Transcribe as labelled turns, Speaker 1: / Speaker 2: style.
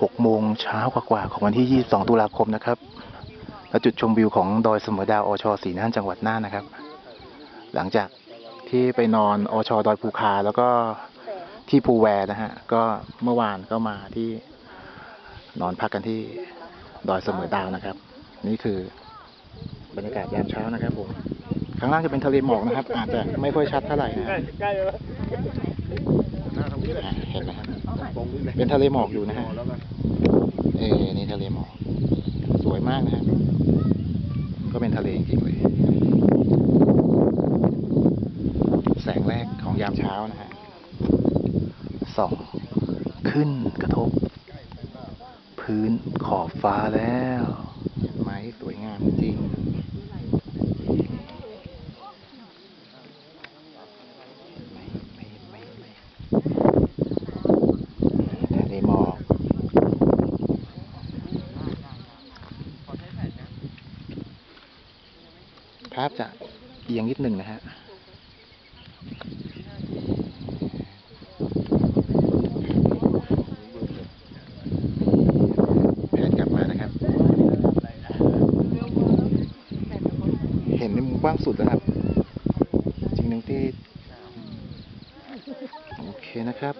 Speaker 1: 6โมงเช้ากว่าๆของวันที่ 22 ตุลาคมนะครับและจุดชมวิวของดอยเสมอดาวอชสีน่านจังหวัดน่านนะครับ หลังจากที่ไปนอนอชดอยภูคาแล้วก็ที่ภูแวนะฮะก็เมื่อวานก็มาที่นอนพักกันที่ดอยเสมอดาวนะครับ นี่คือบรรยากาศยามเช้านะครับผม ข้างล่างจะเป็นทะเลหมอกนะครับ อาจจะไม่ค่อยชัดเท่าไหร่นะฮะ
Speaker 2: ใกล้แล้ว
Speaker 1: อะเห็นไหมครับเป็นทะเลหมอกอยู่นะฮะเออนี่ทะเลหมอก สวยมากนะฮะก็เป็นทะเลจริงๆเลย แสงแรกของยามเช้านะฮะส่องขึ้นกระทบ พื้นขอบฟ้าแล้วเห็นไหมสวยงามจริง ไม่ไม่ไม่ไม่ทะเลหมอก ภาพจะเอียงนิดหนึ่งนะฮะแผนกลับมานะครับเห็นในมุมกว้างสุดแล้วครับ จริงหนึ่งที่ โอเคนะครับ